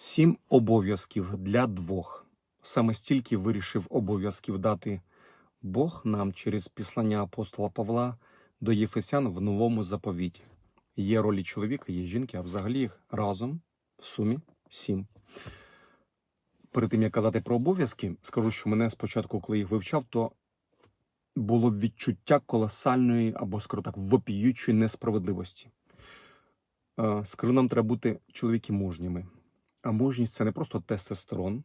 Сім обов'язків для двох. Саме стільки вирішив обов'язків дати Бог нам через післання апостола Павла до Єфесян в новому заповіті. Є ролі чоловіка, є жінки, а взагалі їх разом в сумі сім. Перед тим як казати про обов'язки, скажу, що мене спочатку, коли їх вивчав, то було відчуття колосальної або, скажу так, вопіючої несправедливості. Е, Скажу, нам треба бути чоловіки мужніми. А мужність це не просто тестостерон,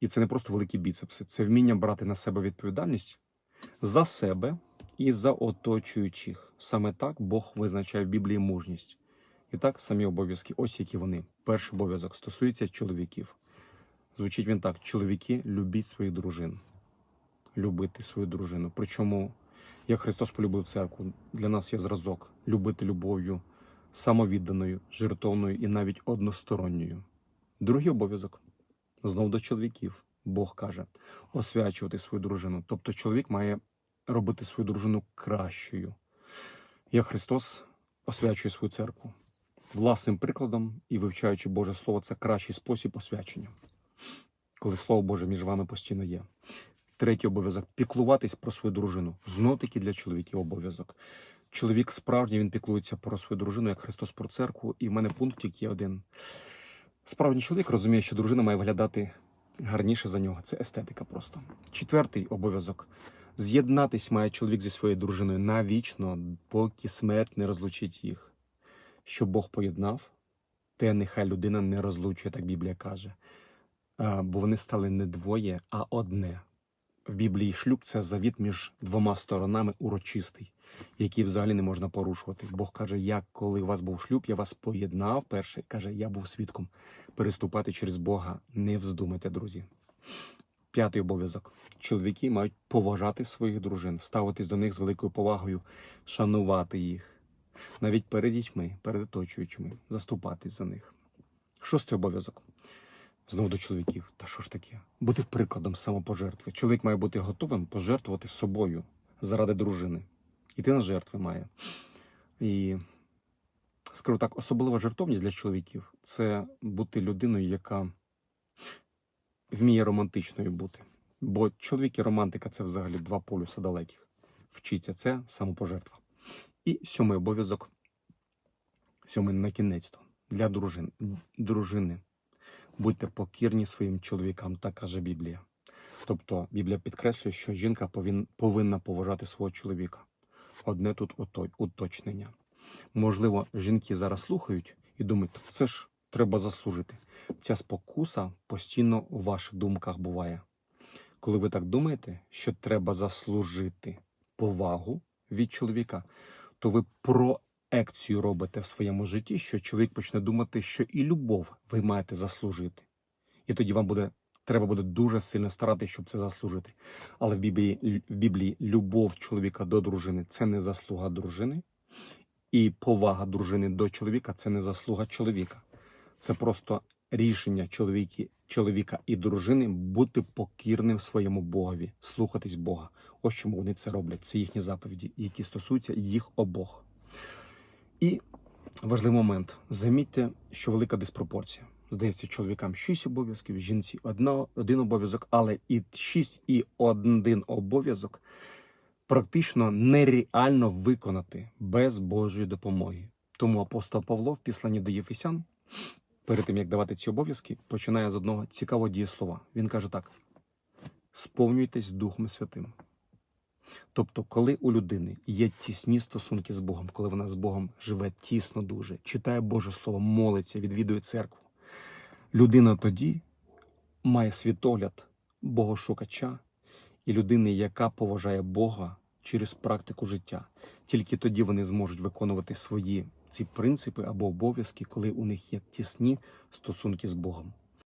і це не просто великі біцепси. Це вміння брати на себе відповідальність за себе і за оточуючих. Саме так Бог визначає в Біблії мужність. І так, самі обов'язки, ось які вони. Перший обов'язок стосується чоловіків. Звучить він так: чоловіки, любіть своїх дружин. Любити свою дружину. Причому, як Христос полюбив церкву, для нас є зразок любити любов'ю самовідданою, жертовною і навіть односторонньою. Другий обов'язок знов до чоловіків. Бог каже освячувати свою дружину. Тобто чоловік має робити свою дружину кращою. Як Христос освячує свою церкву. Власним прикладом і вивчаючи Боже Слово, це кращий спосіб освячення, коли Слово Боже між вами постійно є. Третій обов'язок піклуватись про свою дружину. Знов таки для чоловіків обов'язок. Чоловік справді він піклується про свою дружину, як Христос про церкву. І в мене пунктик є один. Справжній чоловік розуміє, що дружина має виглядати гарніше за нього. Це естетика просто. Четвертий обов'язок. З'єднатись має чоловік зі своєю дружиною навічно, поки смерть не розлучить їх. Що Бог поєднав, те нехай людина не розлучує, так Біблія каже. Бо вони стали не двоє, а одне. В Біблії шлюб це завіт між двома сторонами урочистий, який взагалі не можна порушувати. Бог каже: як коли у вас був шлюб, я вас поєднав перший. Каже, я був свідком. Переступати через Бога не вздумайте, друзі. П'ятий обов'язок. Чоловіки мають поважати своїх дружин, ставитись до них з великою повагою, шанувати їх, навіть перед дітьми, перед оточуючими, заступатись за них. Шостий обов'язок. Знову до чоловіків. Та що ж таке? Бути прикладом самопожертви. Чоловік має бути готовим пожертвувати собою заради дружини. Іти на жертви має. І скажу так, особлива жертовність для чоловіків це бути людиною, яка вміє романтичною бути. Бо чоловік і романтика це взагалі два полюса далеких. Вчиться це самопожертва. І сьомий обов'язок, сьомий на кінець для дружин. дружини. Будьте покірні своїм чоловікам, так каже Біблія. Тобто Біблія підкреслює, що жінка повинна поважати свого чоловіка. Одне тут уточнення. Можливо, жінки зараз слухають і думають, це ж треба заслужити. Ця спокуса постійно у ваших думках буває. Коли ви так думаєте, що треба заслужити повагу від чоловіка, то ви проекцію робите в своєму житті, що чоловік почне думати, що і любов ви маєте заслужити. І тоді вам буде треба буде дуже сильно старатися, щоб це заслужити. Але в Біблії, в Біблії любов чоловіка до дружини це не заслуга дружини, і повага дружини до чоловіка це не заслуга чоловіка. Це просто рішення чоловіки, чоловіка і дружини бути покірним своєму Богові, слухатись Бога. Ось чому вони це роблять. Це їхні заповіді, які стосуються їх обох. Важливий момент. Замітьте, що велика диспропорція. Здається, чоловікам 6 обов'язків, жінці одна, один обов'язок, але і 6 і один обов'язок практично нереально виконати без Божої допомоги. Тому апостол Павло в післанні до Єфесян, перед тим як давати ці обов'язки, починає з одного цікавого дієслова. Він каже так: сповнюйтесь Духом Святим. Тобто, коли у людини є тісні стосунки з Богом, коли вона з Богом живе тісно дуже, читає Боже Слово, молиться, відвідує церкву, людина тоді має світогляд богошукача і людини, яка поважає Бога через практику життя. Тільки тоді вони зможуть виконувати свої ці принципи або обов'язки, коли у них є тісні стосунки з Богом.